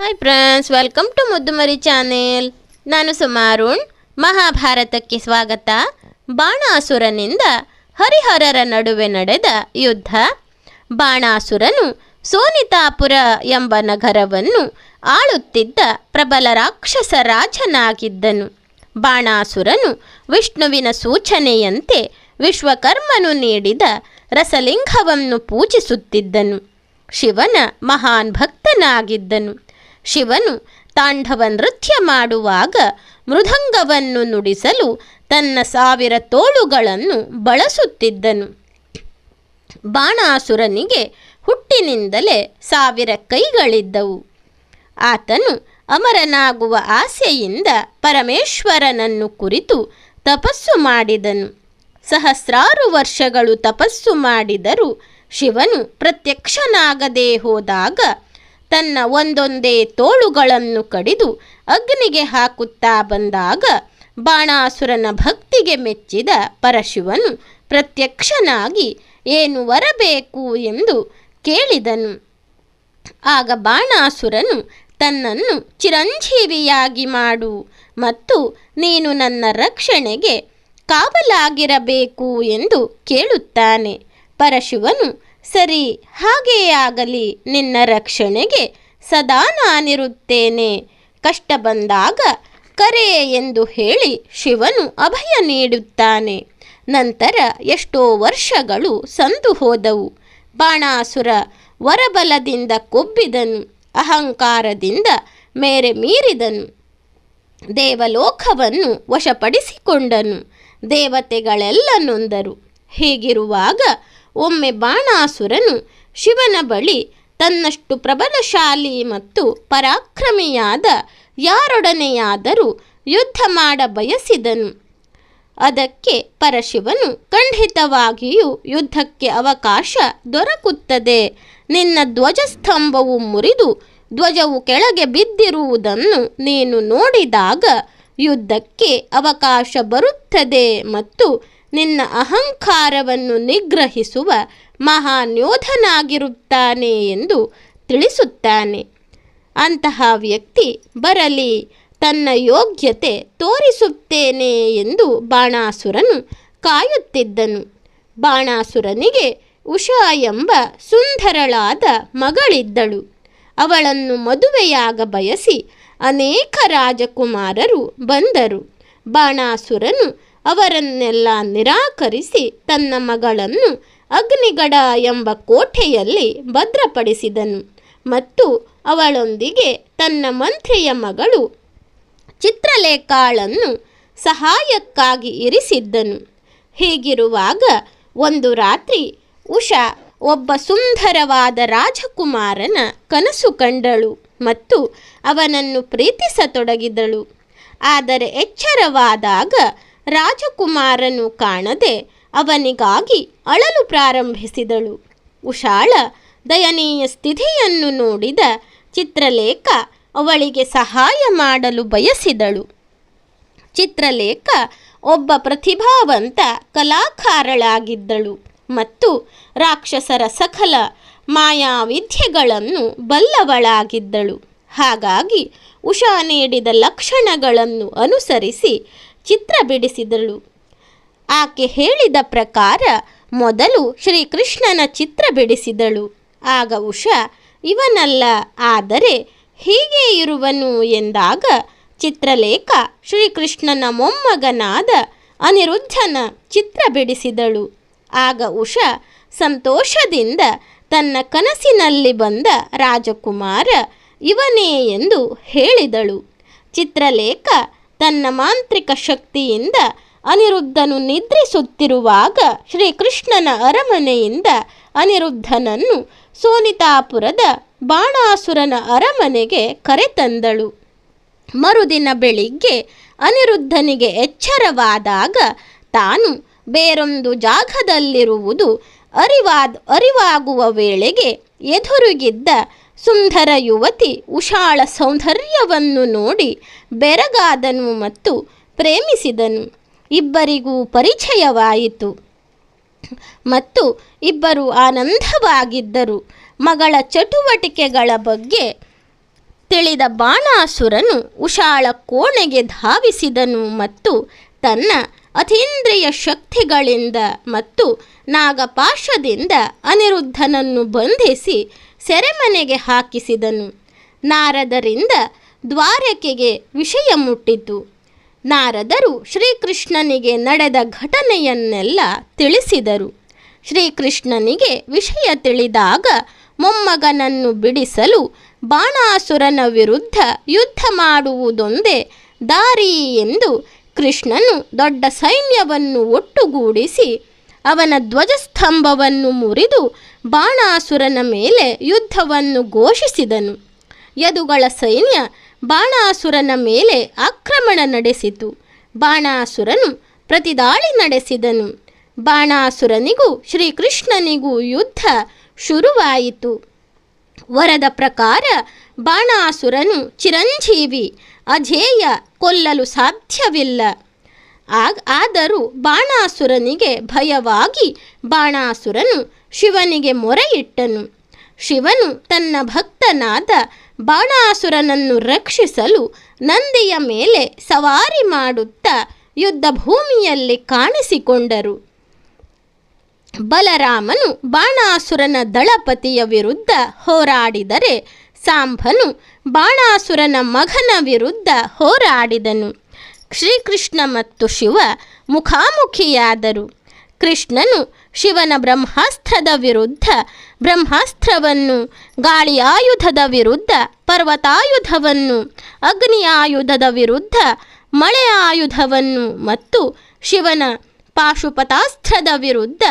Hi friends welcome to Muddumari channel ನಾನು ಸುಮಾರುಣ್ ಮಹಾಭಾರತಕ್ಕೆ ಸ್ವಾಗತ. ಬಾಣಾಸುರನಿಂದ ಹರಿಹರರ ನಡುವೆ ನಡೆದ ಯುದ್ಧ. ಬಾಣಾಸುರನು ಸೋನಿತಾಪುರ ಎಂಬ ನಗರವನ್ನು ಆಳುತ್ತಿದ್ದ ಪ್ರಬಲ ರಾಕ್ಷಸ ರಾಜನಾಗಿದ್ದನು. ಬಾಣಾಸುರನು ವಿಷ್ಣುವಿನ ಸೂಚನೆಯಂತೆ ವಿಶ್ವಕರ್ಮನು ನೀಡಿದ ರಸಲಿಂಗವನ್ನು ಪೂಜಿಸುತ್ತಿದ್ದನು. ಶಿವನ ಮಹಾನ್ ಭಕ್ತನಾಗಿದ್ದನು. ಶಿವನು ತಾಂಡವ ನೃತ್ಯ ಮಾಡುವಾಗ ಮೃದಂಗವನ್ನು ನುಡಿಸಲು ತನ್ನ ಸಾವಿರ ತೋಳುಗಳನ್ನು ಬಳಸುತ್ತಿದ್ದನು. ಬಾಣಾಸುರನಿಗೆ ಹುಟ್ಟಿನಿಂದಲೇ ಸಾವಿರ ಕೈಗಳಿದ್ದವು. ಆತನು ಅಮರನಾಗುವ ಆಸೆಯಿಂದ ಪರಮೇಶ್ವರನನ್ನು ಕುರಿತು ತಪಸ್ಸು ಮಾಡಿದನು. ಸಹಸ್ರಾರು ವರ್ಷಗಳು ತಪಸ್ಸು ಮಾಡಿದರೂ ಶಿವನು ಪ್ರತ್ಯಕ್ಷನಾಗದೇ ಹೋದಾಗ ತನ್ನ ಒಂದೊಂದೇ ತೋಳುಗಳನ್ನು ಕಡಿದು ಅಗ್ನಿಗೆ ಹಾಕುತ್ತಾ ಬಂದಾಗ ಬಾಣಾಸುರನ ಭಕ್ತಿಗೆ ಮೆಚ್ಚಿದ ಪರಶಿವನು ಪ್ರತ್ಯಕ್ಷನಾಗಿ, ಏನು ವರಬೇಕು? ಎಂದು ಕೇಳಿದನು. ಆಗ ಬಾಣಾಸುರನು, ತನ್ನನ್ನು ಚಿರಂಜೀವಿಯಾಗಿ ಮಾಡು ಮತ್ತು ನೀನು ನನ್ನ ರಕ್ಷಣೆಗೆ ಕಾವಲಾಗಿರಬೇಕು ಎಂದು ಕೇಳುತ್ತಾನೆ. ಪರಶಿವನು ಸರಿ, ಹಾಗೆಯೇ ಆಗಲಿ, ನಿನ್ನ ರಕ್ಷಣೆಗೆ ಸದಾ ನಾನಿರುತ್ತೇನೆ. ಕಷ್ಟ ಬಂದಾಗ ಕರೆ ಎಂದು ಹೇಳಿ ಶಿವನು ಅಭಯ ನೀಡುತ್ತಾನೆ. ನಂತರ ಎಷ್ಟೋ ವರ್ಷಗಳು ಸಂದು ಹೋದವು. ಬಾಣಾಸುರ ವರಬಲದಿಂದ ಕೊಬ್ಬಿದನು, ಅಹಂಕಾರದಿಂದ ಮೇರೆ ಮೀರಿದನು. ದೇವಲೋಕವನ್ನು ವಶಪಡಿಸಿಕೊಂಡನು, ದೇವತೆಗಳೆಲ್ಲ ನೊಂದರು. ಹೀಗಿರುವಾಗ ಒಮ್ಮೆ ಬಾಣಾಸುರನು ಶಿವನ ಬಳಿ ತನ್ನಷ್ಟು ಪ್ರಬಲಶಾಲಿ ಮತ್ತು ಪರಾಕ್ರಮಿಯಾದ ಯಾರೊಡನೆಯಾದರೂ ಯುದ್ಧ ಮಾಡ ಬಯಸಿದನು. ಅದಕ್ಕೆ ಪರಶಿವನು ಖಂಡಿತವಾಗಿಯೂ ಯುದ್ಧಕ್ಕೆ ಅವಕಾಶ ದೊರಕುತ್ತದೆ. ನಿನ್ನ ಧ್ವಜಸ್ತಂಭವು ಮುರಿದು ಧ್ವಜವು ಕೆಳಗೆ ಬಿದ್ದಿರುವುದನ್ನು ನೀನು ನೋಡಿದಾಗ ಯುದ್ಧಕ್ಕೆ ಅವಕಾಶ ಬರುತ್ತದೆ ಮತ್ತು ನಿನ್ನ ಅಹಂಕಾರವನ್ನು ನಿಗ್ರಹಿಸುವ ಮಹಾನ್ಯೋಧನಾಗಿರುತ್ತಾನೆ ಎಂದು ತಿಳಿಸುತ್ತಾನೆ. ಅಂತಹ ವ್ಯಕ್ತಿ ಬರಲಿ, ತನ್ನ ಯೋಗ್ಯತೆ ತೋರಿಸುತ್ತೇನೆ ಎಂದು ಬಾಣಾಸುರನು ಕಾಯುತ್ತಿದ್ದನು. ಬಾಣಾಸುರನಿಗೆ ಉಷಾ ಎಂಬ ಸುಂದರಳಾದ ಮಗಳಿದ್ದಳು. ಅವಳನ್ನು ಮದುವೆಯಾಗ ಬಯಸಿ ಅನೇಕ ರಾಜಕುಮಾರರು ಬಂದರು. ಬಾಣಾಸುರನು ಅವರನ್ನೆಲ್ಲ ನಿರಾಕರಿಸಿ ತನ್ನ ಮಗಳನ್ನು ಅಗ್ನಿಗಡ ಎಂಬ ಕೋಟೆಯಲ್ಲಿ ಭದ್ರಪಡಿಸಿದನು. ಮತ್ತು ಅವಳೊಂದಿಗೆ ತನ್ನ ಮಂತ್ರಿಯ ಮಗಳು ಚಿತ್ರಲೇಖಾಳನ್ನು ಸಹಾಯಕ್ಕಾಗಿ ಇರಿಸಿದ್ದನು. ಹೀಗಿರುವಾಗ ಒಂದು ರಾತ್ರಿ ಉಷಾ ಒಬ್ಬ ಸುಂದರವಾದ ರಾಜಕುಮಾರನ ಕನಸು ಕಂಡಳು ಮತ್ತು ಅವನನ್ನು ಪ್ರೀತಿಸತೊಡಗಿದಳು. ಆದರೆ ಎಚ್ಚರವಾದಾಗ ರಾಜಕುಮಾರನು ಕಾಣದೆ ಅವನಿಗಾಗಿ ಅಳಲು ಪ್ರಾರಂಭಿಸಿದಳು. ಉಷಾಳ ದಯನೀಯ ಸ್ಥಿತಿಯನ್ನು ನೋಡಿದ ಚಿತ್ರಲೇಖ ಅವಳಿಗೆ ಸಹಾಯ ಮಾಡಲು ಬಯಸಿದಳು. ಚಿತ್ರಲೇಖ ಒಬ್ಬ ಪ್ರತಿಭಾವಂತ ಕಲಾಕಾರಳಾಗಿದ್ದಳು ಮತ್ತು ರಾಕ್ಷಸರ ಸಕಲ ಮಾಯಾವಿದ್ಯೆಗಳನ್ನು ಬಲ್ಲವಳಾಗಿದ್ದಳು. ಹಾಗಾಗಿ ಉಷಾ ನೀಡಿದ ಲಕ್ಷಣಗಳನ್ನು ಅನುಸರಿಸಿ ಚಿತ್ರ ಬಿಡಿಸಿದಳು. ಆಕೆ ಹೇಳಿದ ಪ್ರಕಾರ ಮೊದಲು ಶ್ರೀಕೃಷ್ಣನ ಚಿತ್ರ ಬಿಡಿಸಿದಳು. ಆಗ ಉಷಾ, ಇವನಲ್ಲ, ಆದರೆ ಹೀಗೆ ಇರುವನು? ಎಂದಾಗ ಚಿತ್ರಲೇಖ ಶ್ರೀಕೃಷ್ಣನ ಮೊಮ್ಮಗನಾದ ಅನಿರುದ್ಧನ ಚಿತ್ರ ಬಿಡಿಸಿದಳು. ಆಗ ಉಷಾ ಸಂತೋಷದಿಂದ ತನ್ನ ಕನಸಿನಲ್ಲಿ ಬಂದ ರಾಜಕುಮಾರ ಇವನೇ ಎಂದು ಹೇಳಿದಳು. ಚಿತ್ರಲೇಖ ತನ್ನ ಮಾಂತ್ರಿಕ ಶಕ್ತಿಯಿಂದ ಅನಿರುದ್ಧನು ನಿದ್ರಿಸುತ್ತಿರುವಾಗ ಶ್ರೀಕೃಷ್ಣನ ಅರಮನೆಯಿಂದ ಅನಿರುದ್ಧನನ್ನು ಸೋನಿತಾಪುರದ ಬಾಣಾಸುರನ ಅರಮನೆಗೆ ಕರೆತಂದಳು. ಮರುದಿನ ಬೆಳಿಗ್ಗೆ ಅನಿರುದ್ಧನಿಗೆ ಎಚ್ಚರವಾದಾಗ ತಾನು ಬೇರೊಂದು ಜಾಗದಲ್ಲಿರುವುದು ಅರಿವಾದ, ಅರಿವಾಗುವ ವೇಳೆಗೆ ಎದುರುಗಿದ್ದ ಸುಂದರ ಯುವತಿ ಉಷಾಳ ಸೌಂದರ್ಯವನ್ನು ನೋಡಿ ಬೆರಗಾದನು ಮತ್ತು ಪ್ರೇಮಿಸಿದನು. ಇಬ್ಬರಿಗೂ ಪರಿಚಯವಾಯಿತು. ಮತ್ತು ಇಬ್ಬರು ಆನಂದವಾಗಿದ್ದರು. ಮಗಳ ಚಟುವಟಿಕೆಗಳ ಬಗ್ಗೆ ತಿಳಿದ ಬಾಣಾಸುರನು ಉಷಾಳ ಕೋಣೆಗೆ ಧಾವಿಸಿದನು ಮತ್ತು ತನ್ನ ಅತೀಂದ್ರಿಯ ಶಕ್ತಿಗಳಿಂದ ಮತ್ತು ನಾಗಪಾಶದಿಂದ ಅನಿರುದ್ಧನನ್ನು ಬಂಧಿಸಿ ಸೆರೆಮನೆಗೆ ಹಾಕಿಸಿದನು. ನಾರದರಿಂದ ದ್ವಾರಕೆಗೆ ವಿಷಯ ಮುಟ್ಟಿತು. ನಾರದರು ಶ್ರೀಕೃಷ್ಣನಿಗೆ ನಡೆದ ಘಟನೆಯನ್ನೆಲ್ಲ ತಿಳಿಸಿದರು. ಶ್ರೀಕೃಷ್ಣನಿಗೆ ವಿಷಯ ತಿಳಿದಾಗ ಮೊಮ್ಮಗನನ್ನು ಬಿಡಿಸಲು ಬಾಣಾಸುರನ ವಿರುದ್ಧ ಯುದ್ಧ ಮಾಡುವುದೊಂದೇ ದಾರಿ ಎಂದು ಕೃಷ್ಣನು ದೊಡ್ಡ ಸೈನ್ಯವನ್ನು ಒಟ್ಟುಗೂಡಿಸಿ ಅವನ ಧ್ವಜಸ್ತಂಭವನ್ನು ಮುರಿದು ಬಾಣಾಸುರನ ಮೇಲೆ ಯುದ್ಧವನ್ನು ಘೋಷಿಸಿದನು. ಯದುಗಳ ಸೈನ್ಯ ಬಾಣಾಸುರನ ಮೇಲೆ ಆಕ್ರಮಣ ನಡೆಸಿತು. ಬಾಣಾಸುರನು ಪ್ರತಿದಾಳಿ ನಡೆಸಿದನು. ಬಾಣಾಸುರನಿಗೂ ಶ್ರೀಕೃಷ್ಣನಿಗೂ ಯುದ್ಧ ಶುರುವಾಯಿತು. ವರದ ಪ್ರಕಾರ ಬಾಣಾಸುರನು ಚಿರಂಜೀವಿ ಅಜೇಯ ಕೊಲ್ಲಲು ಸಾಧ್ಯವಿಲ್ಲ. ಆಗ ಆದರೂ ಬಾಣಾಸುರನಿಗೆ ಭಯವಾಗಿ ಬಾಣಾಸುರನು ಶಿವನಿಗೆ ಮೊರೆಯಿಟ್ಟನು. ಶಿವನು ತನ್ನ ಭಕ್ತನಾದ ಬಾಣಾಸುರನನ್ನು ರಕ್ಷಿಸಲು ನಂದಿಯ ಮೇಲೆ ಸವಾರಿ ಮಾಡುತ್ತಾ ಯುದ್ಧ ಭೂಮಿಯಲ್ಲಿ ಕಾಣಿಸಿಕೊಂಡರು. ಬಲರಾಮನು ಬಾಣಾಸುರನ ದಳಪತಿಯ ವಿರುದ್ಧ ಹೋರಾಡಿದರೆ ಸಾಂಬನು ಬಾಣಾಸುರನ ಮಗನ ವಿರುದ್ಧ ಹೋರಾಡಿದನು. ಶ್ರೀಕೃಷ್ಣ ಮತ್ತು ಶಿವ ಮುಖಾಮುಖಿಯಾದರು. ಕೃಷ್ಣನು ಶಿವನ ಬ್ರಹ್ಮಾಸ್ತ್ರದ ವಿರುದ್ಧ, ಬ್ರಹ್ಮಾಸ್ತ್ರವನ್ನು, ಗಾಳಿಯಾಯುಧದ ವಿರುದ್ಧ, ಪರ್ವತಾಯುಧವನ್ನು ಅಗ್ನಿ ಆಯುಧದ ವಿರುದ್ಧ ಮಳೆ ಆಯುಧವನ್ನು ಮತ್ತು ಶಿವನ ಪಾಶುಪತಾಸ್ತ್ರದ ವಿರುದ್ಧ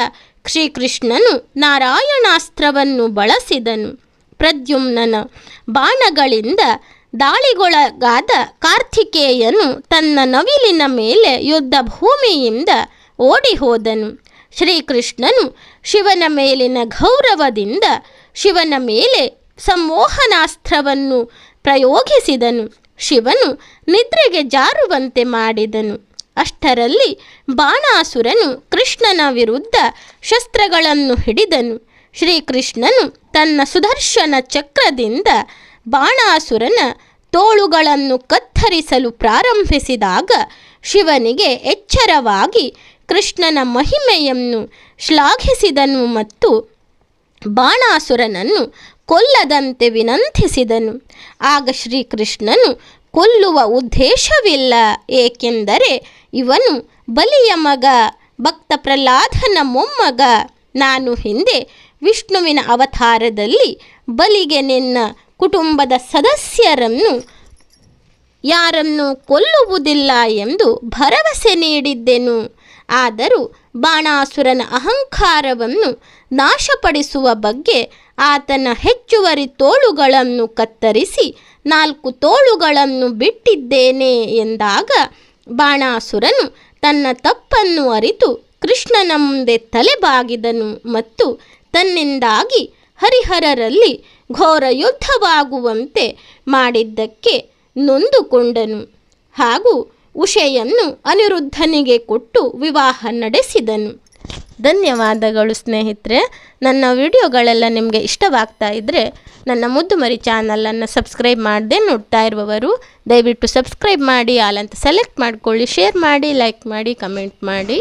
ಶ್ರೀಕೃಷ್ಣನು ನಾರಾಯಣಾಸ್ತ್ರವನ್ನು ಬಳಸಿದನು. ಪ್ರದ್ಯುಮ್ನನ ಬಾಣಗಳಿಂದ ದಾಳಿಗೊಳಗಾದ ಕಾರ್ತಿಕೇಯನು ತನ್ನ ನವಿಲಿನ ಮೇಲೆ ಯುದ್ಧ ಭೂಮಿಯಿಂದ ಓಡಿ ಹೋದನು ಶ್ರೀಕೃಷ್ಣನು ಶಿವನ ಮೇಲಿನ ಗೌರವದಿಂದ ಶಿವನ ಮೇಲೆ ಸಂಮೋಹನಾಸ್ತ್ರವನ್ನು ಪ್ರಯೋಗಿಸಿದನು. ಶಿವನು ನಿದ್ರೆಗೆ ಜಾರುವಂತೆ ಮಾಡಿದನು. ಅಷ್ಟರಲ್ಲಿ ಬಾಣಾಸುರನು ಕೃಷ್ಣನ ವಿರುದ್ಧ ಶಸ್ತ್ರಗಳನ್ನು ಹಿಡಿದನು. ಶ್ರೀಕೃಷ್ಣನು ತನ್ನ ಸುದರ್ಶನ ಚಕ್ರದಿಂದ ಬಾಣಾಸುರನ ತೋಳುಗಳನ್ನು ಕತ್ತರಿಸಲು ಪ್ರಾರಂಭಿಸಿದಾಗ ಶಿವನಿಗೆ ಎಚ್ಚರವಾಗಿ ಕೃಷ್ಣನ ಮಹಿಮೆಯನ್ನು ಶ್ಲಾಘಿಸಿದನು ಮತ್ತು ಬಾಣಾಸುರನನ್ನು ಕೊಲ್ಲದಂತೆ ವಿನಂತಿಸಿದನು. ಆಗ ಶ್ರೀಕೃಷ್ಣನು ಕೊಲ್ಲುವ ಉದ್ದೇಶವಿಲ್ಲ, ಏಕೆಂದರೆ ಇವನು ಬಲಿಯ ಮಗ ಭಕ್ತ ಪ್ರಹ್ಲಾದನ ಮೊಮ್ಮಗ. ನಾನು ಹಿಂದೆ ವಿಷ್ಣುವಿನ ಅವತಾರದಲ್ಲಿ ಬಲಿಗೆ ನಿನ್ನ ಕುಟುಂಬದ ಸದಸ್ಯರನ್ನು ಯಾರನ್ನು ಕೊಲ್ಲುವುದಿಲ್ಲ ಎಂದು ಭರವಸೆ ನೀಡಿದ್ದೆನು. ಆದರೂ ಬಾಣಾಸುರನ ಅಹಂಕಾರವನ್ನು ನಾಶಪಡಿಸುವ ಬಗ್ಗೆ ಆತನ ಹೆಚ್ಚುವರಿ ತೋಳುಗಳನ್ನು ಕತ್ತರಿಸಿ ನಾಲ್ಕು ತೋಳುಗಳನ್ನು ಬಿಟ್ಟಿದ್ದೇನೆ ಎಂದಾಗ ಬಾಣಾಸುರನು ತನ್ನ ತಪ್ಪನ್ನು ಅರಿತು ಕೃಷ್ಣನ ಮುಂದೆ ತಲೆಬಾಗಿದನು ಮತ್ತು ತನ್ನಿಂದಾಗಿ ಹರಿಹರರಲ್ಲಿ ಘೋರ ಯುದ್ಧವಾಗುವಂತೆ ಮಾಡಿದ್ದಕ್ಕೆ ನೊಂದುಕೊಂಡನು. ಹಾಗೂ ಉಷೆಯನ್ನು ಅನಿರುದ್ಧನಿಗೆ ಕೊಟ್ಟು ವಿವಾಹ ನಡೆಸಿದನು. ಧನ್ಯವಾದಗಳು ಸ್ನೇಹಿತರೆ. ನನ್ನ ವಿಡಿಯೋಗಳೆಲ್ಲ ನಿಮಗೆ ಇಷ್ಟವಾಗ್ತಾ ಇದ್ದರೆ ನನ್ನ ಮುದ್ದು ಮರಿ ಚಾನಲನ್ನು ಸಬ್ಸ್ಕ್ರೈಬ್ ಮಾಡದೆ ನೋಡ್ತಾ ಇರುವವರು, ದಯವಿಟ್ಟು ಸಬ್ಸ್ಕ್ರೈಬ್ ಮಾಡಿ ಆಲಂತ ಸೆಲೆಕ್ಟ್ ಮಾಡಿಕೊಳ್ಳಿ, ಶೇರ್ ಮಾಡಿ, ಲೈಕ್ ಮಾಡಿ, ಕಮೆಂಟ್ ಮಾಡಿ.